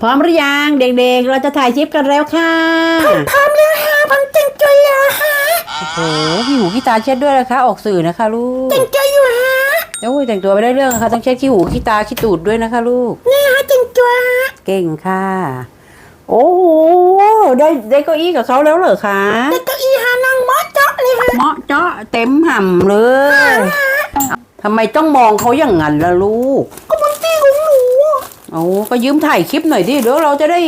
พร้อมหรือยังเด็กๆ เราจะถ่ายคลิปกันแล้วค่ะพร้อมแล้วฮะผมแต่งตัวแล้วฮะโอ้โหขี้หูขี้ตาเช็ดด้วยนะคะ ออกสื่อนะคะ ลูกแต่งตัวอยู่ฮะโอ้ยแต่งตัวไปได้เรื่องค่ะต้องเช็ดขี้หูขี้ตาขี้ตูดด้วยนะคะ ลูกนี่ฮะแต่งตัวฮะเก่งค่ะ โอ้โหได้ได้เก้าอี้กับเขาแล้วเหรอคะแต่เก้าอี้ฮะนั่งมอเจาะเลยฮะเหมาะเจาะเต็มห่ำเลยทำไมต้องมองเขาอย่างนั้นล่ะลูก ก็มันตีของหนูอะ เอาก็ยืมถ่ายคลิปหน่อยดิเดี๋ยวเราจะได้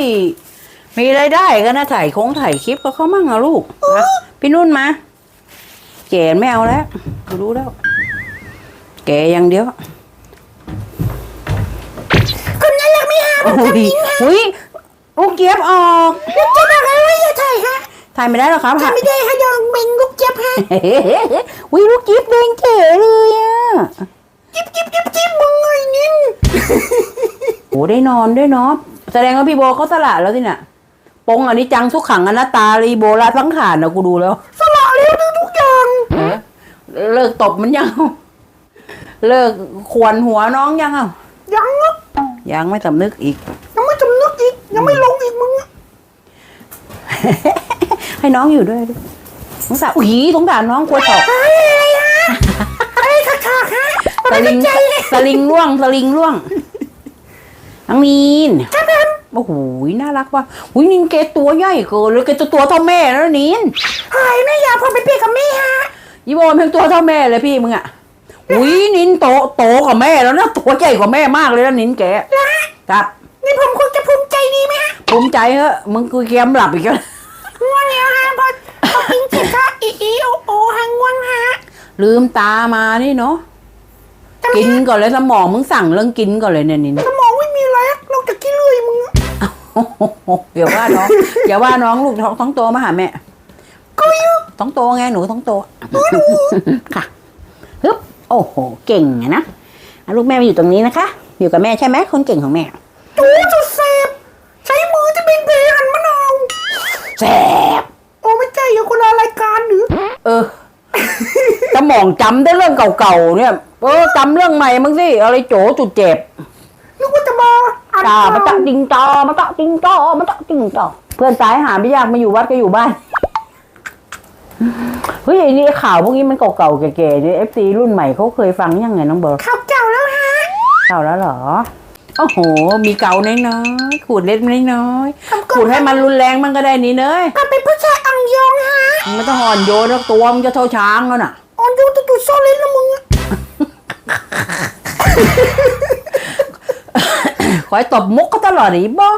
มีรายได้กันนะถ่ายโค้งถ่ายคลิปกับเขามั่งอะลูกมาพี่นุ่นมาแกไม่เอาแล้วรู้แล้ว แกอย่างเดียวคนน่ารักไหมฮะโอ้ยอุ้ยลูกเจี๊ยบออกลูกเจี๊ยบอะไรวะอย่าถ่ายฮะถ่ายไม่ได้หรอครับถ่ายไม่ได้ฮะยองเมงลูกเจี๊ยบฮะเฮ้ยอุ้ยลูกเจี๊ยบแดงเก๋เลยอะจิ๊บจิ๊บจิ๊บจิ๊บมึงไงนิ่นโอ้ได้นอนด้วยเนาะแสดงว่าพี่โบเขาสละแล้วสิเนี่ยปงอันนี้จังทุกขังอนัตตาลีโบราสังขารนะกูดูแล้ว สละแล้วทุกอย่างเลิกตบมันยัง เลิกขวนหัวน้องยังอะยังอะยังไม่สำนึกอีก ยังไม่จำนึกอีก ยังไม่ลงอีกมึงอะให้น้องอยู่ด้วยดิสงสารอุ้ยสงสารน้องกลัวตกอะไรฮะอะไรถักถักฮะสลิงสลิงล่วงสลิงล่วง น้องนีนครับผมโอ้โหน่ารักว่ะอุ้ยนินเกตัวใหญ่เกินเลยแกจะตัวเท่าแม่แล้วนินหายแม่อยากพอไปเปียกกับแม่ฮะยี่โบเพียงตัวเท่าแม่เลยพี่มึงอะอุ้ยนินโตโตกว่าแม่แล้วนะตัวใหญ่กว่าแม่มากเลยนะนินแกครับนี่ผมคงจะภูมิใจดีไหมฮะภูมิใจเหอะมึงกูเกียมหลับอีกแล้วง่วงแล้วฮะพอพอกินเสร็จก็อีอีโอโอฮะง่วงฮะลืมตามานี่เนาะทำไมกินฮะก่อนเลยสมองมึงสั่งเรื่องกินก่อนเลยเนี่ยนินสมอง อย่าว่าน้องอย่าว่าน้องลูกท้องท้องโตมาหาแม่ก็อยู่ท้องโตไงหนูท้องโตค่ะฮึบโอ้โห เก่งอะนะอะลูกแม่มาอยู่ตรงนี้นะคะ อยู่กับแม่ใช่ไหมคนเก่งของแม่โอ้สุดเสพใช้มือจะเป็นเพลหันมะนาวแสบโอ้ไม่ใช่อย่าคนละรายการหรือเออสมองจำได้เรื่องเก่าๆเนี่ยเออจำเรื่องใหม่มั้งสิอะไรโจจุดเจ็บนึกว่าจะมา อ่านตาข่าวมาตะติงจอมาตะติงจอมาตะติงจอเพื่อนสายหาไม่ยากมาอยู่วัดก็อยู่บ้านเฮ้ยไอ้นี่ข่าวพวกนี้มันเก่าๆแก่ๆเนี่ยเอฟซีรุ่นใหม่เขาเคยฟังยังไงน้องเบิร์ข่าวเก่าแล้วฮะเก่าแล้วเหรอโอ้โห มีเก่าน้อยๆขูดเล็บน้อยๆขูดให้มันรุนแรงมันก็ได้นี่เนยถ้าเป็นผู้ชายอังยองฮะมึงไม่ต้องอ่อนโยนแล้วตัวมันจะเท่าช้างแล้วน่ะอ่อนโยนตุตุโซลินละมึงอะ คอยตบมุกก็ตลอดอีบ้า